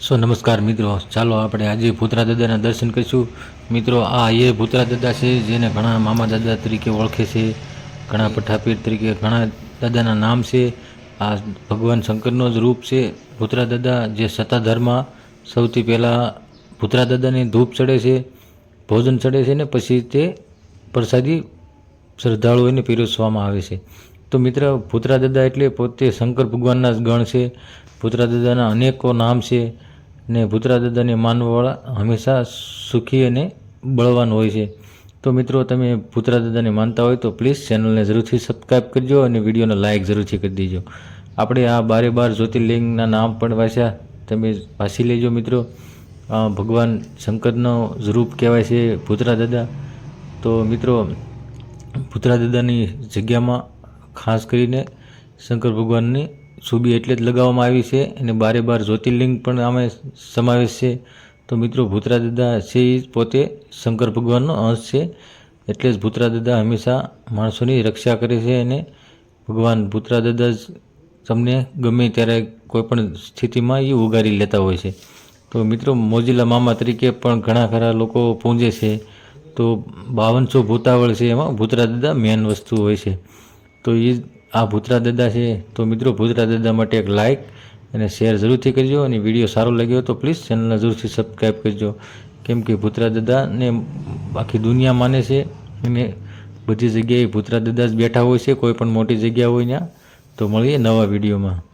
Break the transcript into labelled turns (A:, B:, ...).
A: સો નમસ્કાર મિત્રો, ચાલો આપણે આજે ભૂતરા દાદાના દર્શન કરીશું. મિત્રો, આ એ ભૂતરા દાદા છે જેને ઘણા મામા દાદા તરીકે ઓળખે છે, ઘણા પઠાપીર તરીકે ઘણા દાદાના નામ છે. આ ભગવાન શંકરનો જ રૂપ છે. ભૂતરા દાદા જે સત્તાધરમાં સૌથી પહેલાં ભૂતરા દાદાને ધૂપ ચડે છે, ભોજન ચડે છે ને પછી તે પ્રસાદી શ્રદ્ધાળુઓને પીરસવામાં આવે છે. તો મિત્ર, ભૂતરા દાદા એટલે પોતે શંકર ભગવાનના જ ગણ છે. ભૂતરા દાદાના અનેકો નામ છે. ને ભૂતરા દાદાને માનવાવાળા હંમેશા સુખી અને બળવાન હોય છે. તો મિત્રો, તમે ભૂતરા દાદાને માનતા હોય તો પ્લીઝ ચેનલને જરૂરથી સબસ્ક્રાઈબ કરજો અને વિડીયોને લાઇક જરૂરથી કરી દેજો. આપણે આ બારે બાર જ્યોતિર્લિંગના નામ પણ વાંચ્યા. તમે વાંચી લેજો મિત્રો. ભગવાન શંકરનો રૂપ કહેવાય છે ભૂતરા દાદા. તો મિત્રો, ભૂતરા દાદાની જગ્યામાં ખાસ કરીને શંકર ભગવાનની છબી એટલે જ લગાવવામાં આવી છે અને બારે બાર જ્યોતિર્લિંગ પણ આમે સમાવેશ છે. તો મિત્રો ભૂતરા દાદા છે એ પોતે શંકર ભગવાનનો અંશ છે. એટલે જ ભૂતરા દાદા હંમેશા માણસોની રક્ષા કરે છે અને ભગવાન ભૂતરા દાદા જ તમને ગમે ત્યારે કોઈ પણ સ્થિતિમાં એ ઉગારી લેતા હોય છે. તો મિત્રો, મોજીલા મામા તરીકે પણ ઘણા ખરા લોકો પૂંજે છે. તો બાવનસો ભૂતાવળ છે એમાં ભૂતરા દાદા મેન વસ્તુ હોય છે. તો એ આ ભૂતરા દાદા છે. તો મિત્રો, ભૂતરા દાદા માટે એક લાઇક અને શેર જરૂરથી કરજો અને વીડિયો સારો લાગ્યો તો પ્લીઝ ચેનલને જરૂરથી સબસ્ક્રાઈબ કરજો. કેમ કે ભૂતરા દાદાને આખી દુનિયા માને છે અને બધી જગ્યાએ ભૂતરા દાદા જ બેઠા હોય છે, કોઈ પણ મોટી જગ્યા હોય ત્યાં. તો મળીએ નવા વિડીયોમાં